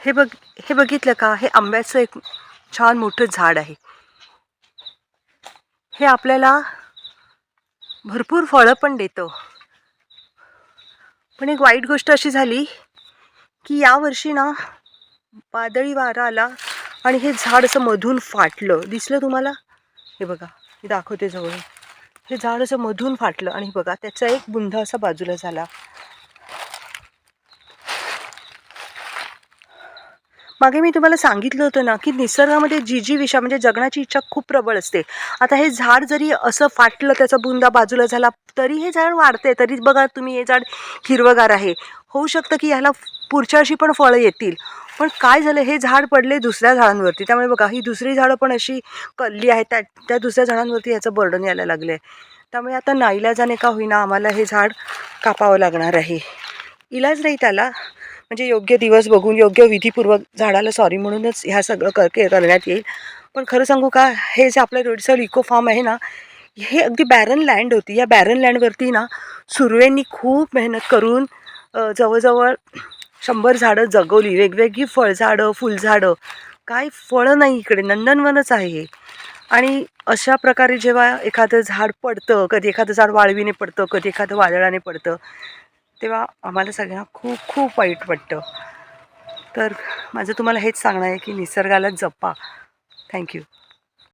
हे बघ हे बघितलं का? हे आंब्याचं एक छान मोठं झाड आहे. हे आपल्याला भरपूर फळं पण देतं. पण एक वाईट गोष्ट अशी झाली की यावर्षी ना वादळी वारा आला आणि हे झाड असं मधून फाटलं. दिसलं तुम्हाला? हे बघा मी दाखवते जवळ हे झाड असं मधून फाटलं आणि बघा त्याचा एक बुंधा असा बाजूला झाला. मागे मी तुम्हाला सांगितलं होतं ना की निसर्गामध्ये जी जी विषा म्हणजे जगण्याची इच्छा खूप प्रबळ असते. आता हे झाड जरी असं फाटलं त्याचा बुंदा बाजूला झाला तरी हे झाड वाढते तरी बघा तुम्ही हे झाड हिरवगार आहे. होऊ शकतं की ह्याला पुढच्या वर्षी पण फळं येतील. पण काय झालं हे झाड पडले दुसऱ्या झाडांवरती. त्यामुळे बघा ही दुसरी झाडं पण अशी कल्ली आहेत त्या त्या दुसऱ्या झाडांवरती ह्याचं बर्डन यायला लागलं आहे त्यामुळे आता नाईलाजाने का होईना आम्हाला हे झाड कापावं लागणार आहे. इलाज नाही त्याला. म्हणजे योग्य दिवस बघून योग्य विधीपूर्वक झाडाला सॉरी म्हणूनच ह्या सगळं कर करण्यात येईल. पण खरं सांगू का हे जे आपलं रोडसर इको फार्म आहे ना हे अगदी बॅरन लँड होती. या बॅरन लँडवरती ना सुर्वेंनी खूप मेहनत करून जवळजवळ शंभर झाडं जगवली. वेगवेगळी फळझाडं फुलझाडं. काय फळं नाही इकडे नंदनवनच आहे हे. आणि अशा प्रकारे जेव्हा एखादं झाड पडतं कधी एखादं झाड वाळवीने पडतं कधी एखादं वादळाने पडतं तेव्हा आम्हाला सगळ्यांना खूप खूप वाईट वाटतं. तर माझं तुम्हाला हेच सांगणं आहे की निसर्गाला जपा. थँक्यू